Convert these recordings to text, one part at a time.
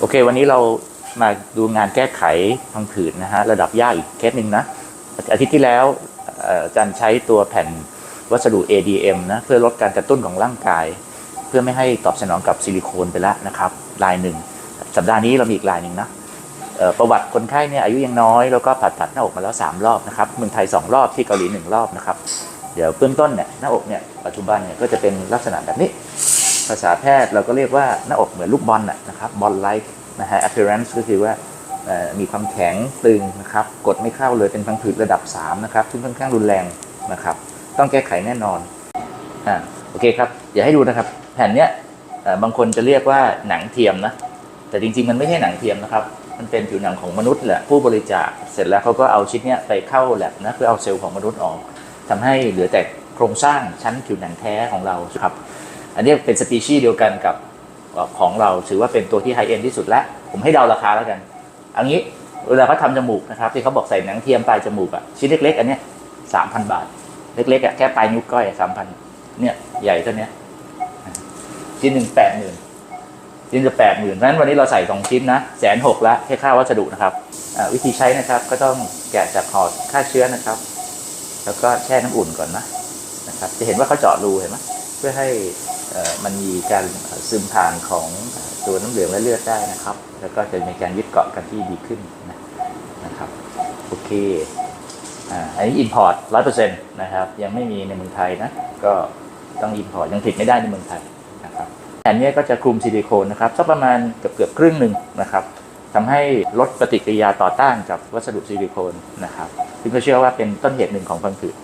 โอเค วันนี้เรามาดูงานแก้ไขพังผืดนะฮะระดับยากอีกเคสหนึ่งนะ อาทิตย์ที่แล้วอาจารย์ใช้ตัวแผ่นวัสดุ ADM นะเพื่อลดการกระตุ้นของร่างกาย เพื่อไม่ให้ตอบสนองกับซิลิโคนไปแล้วนะครับลายหนึ่งสัปดาห์นี้เรามีอีกลายหนึ่งนะประวัติคนไข้เนี่ยอายุยังน้อยแล้วก็ผ่าตัดหน้าอกมาแล้ว 3 รอบนะครับเมืองไทย 2 รอบที่เกาหลี 1 รอบนะครับ เดี๋ยวเบื้องต้นเนี่ยหน้าอกเนี่ยปัจจุบันเนี่ยก็จะเป็นลักษณะแบบนี้ ภาษาแพทย์เราก็เรียกว่าหน้าอกเหมือนลูกบอลนะนะครับบอลไลท์นะฮะ appearance ก็คือว่ามีความแข็งตึงนะครับกดไม่เข้าเลยเป็นพังผืดระดับ 3 นะครับซึ่งค่อนข้างรุนแรงนะครับ ต้องแก้ไขแน่นอนอ่าโอเคครับเดี๋ยวให้ดูนะครับแผ่นเนี้ยบางคนจะเรียกว่าหนังเทียมนะแต่จริงๆมันไม่ใช่หนังเทียมนะครับ มันเป็นผิวหนังของมนุษย์แหละผู้บริจาคเสร็จแล้วเขาก็เอาชิ้นเนี้ยไปเข้าแลบนะเพื่อเอาเซลล์ของมนุษย์ออกทำให้เหลือแต่โครงสร้างชั้นผิวหนังแท้ของเราครับ อันนี้เป็นสปีชีส์เดียวกันกับของเราถือว่าเป็นตัวที่ไฮเอ็นที่สุดแล้วผมให้เดาราคาแล้วกันอันนี้เวลาเขาทำจมูกนะครับที่เขาบอกใส่หนังเทียมปลายจมูกอะชิ้นเล็กๆ อันเนี้ยสามพันบาท เล็กๆอะแค่ปลายนิ้วก้อยสามพันเนี่ยใหญ่เท่าเนี้ยชิ้นหนึ่งแปดหมื่นชิ้นจะแปดหมื่นเพราะนั้นวันนี้เราใส่สองชิ้นนะแสนหกละแค่ค่าวัสดุนะครับวิธีใช้นะครับก็ต้องแกะจากห่อฆ่าเชื้อนะครับ แล้วก็แช่น้ำอุ่นก่อนนะนะครับ จะเห็นว่าเขาเจาะรูเห็นไหมเพื่อให้ มันมีการซึมผ่านของตัวน้ำเหลืองและเลือดได้นะครับ แล้วก็จะมีการยึดเกาะกันที่ดีขึ้นนะนะครับโอเคอ,อันนี้ import ร้อยเปอร์เซ็นต์นะครับ ยังไม่มีในเมืองไทยนะ ก็ต้อง import ยังผลิตไม่ได้ในเมืองไทยนะครับแผ่นนี้ก็จะคลุมซิลิโคนนะครับสักประมาณเกือบเกือบครึ่งหนึ่งนะครับทำให้ลดปฏิกิริยาต่อต้านกับวัสดุซิลิโคนนะครับ ซึ่งก็เชื่อว่าเป็นต้นเหตุหนึ่งของพังผืดน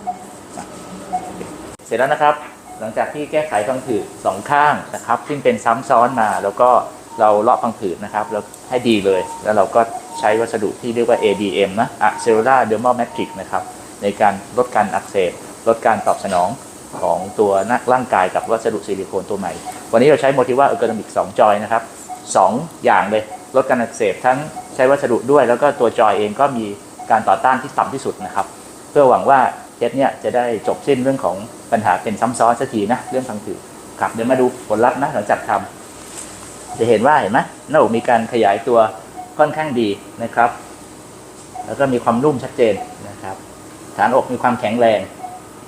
เสร็จแล้วนะครับ หลังจากที่แก้ไขพังผืดสองข้างนะครับ ซึ่งเป็นซ้ำซ้อนมา แล้วก็เราเลาะพังผืดนะครับ แล้วให้ดีเลย แล้วเราก็ใช้วัสดุที่เรียกว่า ADM นะ Accelera Dermal Matrix นะครับ ในการลดการอักเสบ ลดการตอบสนองของตัวนักร่างกายกับวัสดุซิลิโคนตัวใหม่ วันนี้เราใช้ Motiva Ergonomic 2จอยนะครับ2ออย่างเลย ลดการอักเสบทั้งใช้วัสดุด้วย แล้วก็ตัวจอยเองก็มีการต่อต้านที่ต่ำที่สุดนะครับ เพื่อหวังว่า สเนี่ยจะได้จบสิ้นเรื่องของปัญหาเป็นซ้ำซ้อนสักทีนะเรื่องพังผืดครับเดี๋ยวมาดูผลลัพธ์นะหลังจากทำจะเห็นว่าเห็นไหมหน้าอกมีการขยายตัวค่อนข้างดีนะครับ แล้วก็มีความนุ่มชัดเจนนะครับ ฐานอกมีความแข็งแรง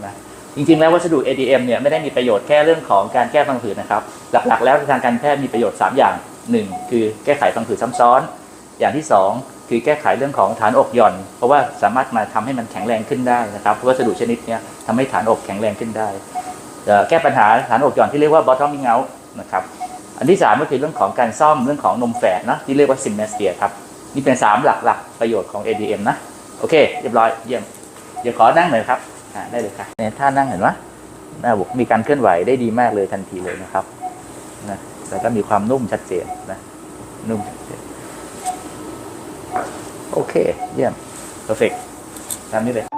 นะจริงๆ แล้ววัสดุ ADM เนี่ยไม่ได้มีประโยชน์แค่เรื่องของการแก้พังผืดนะครับ หลักๆ แล้วทางการแพทย์มีประโยชน์ 3 อย่าง 1 คือแก้ไขพังผืดซ้ำซ้อน อย่างที่ 2 คือแก้ไขเรื่องของฐานอกหย่อน เพราะว่าสามารถมาทำให้มันแข็งแรงขึ้นได้นะครับวัสดุชนิดนี้ทำให้ฐานอกแข็งแรงขึ้นได้แก้ปัญหาฐานอกหย่อนที่เรียกว่า bottoming out นะครับอันที่ 3 ก็คือเรื่องของการซ่อมเรื่องของนมแฝดนะที่เรียกว่า symestia ครับนี่เป็น 3 หลักๆ ประโยชน์ของ ADM นะโอเค เรียบร้อยเยี่ยมเดี๋ยวขอนั่งหน่อยครับได้เลยครับเนี่ยท่านั่งเห็นไหมหน้าอกมีการเคลื่อนไหวได้ดีมากเลยทันทีเลยนะครับนะแล้วก็มีความนุ่มชัดเจนนะนุ่มชัดเจน โอเค เยี่ยมเพอร์เฟกตามนี้เลย